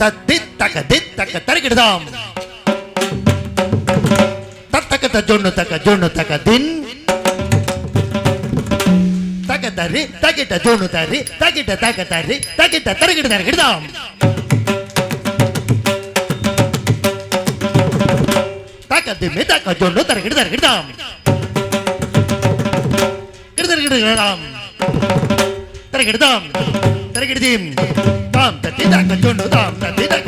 तदित तक दित तक तरगिड़दाम तक त जुन तक जुन तक दिन तक तरि तगिट जुन तरि तगिट तक तरि तगिट तरगिड़ तरगिड़दाम तक दिमे तक जुन तरगिड़ तरगिड़दाम गिड़ तरगिड़दाम तरगिड़दाम तरगिड़दीम தாம் தத்தி தாக்க துண்டு தாம் தத்தி தாக்க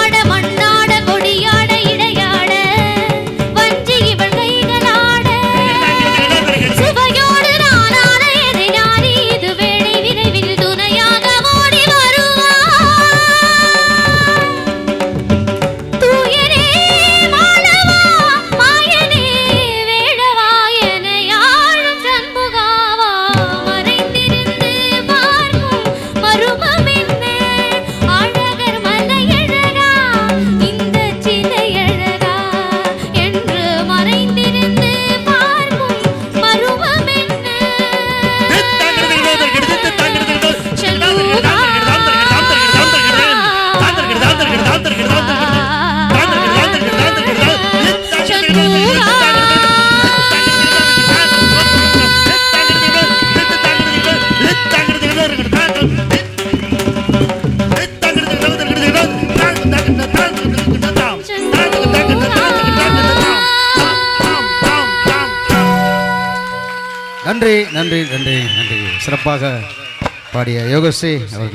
நன்றி நன்றி நன்றி நன்றி. சிறப்பாக பாடிய யோகஸ்ரீ அவர்களுக்கு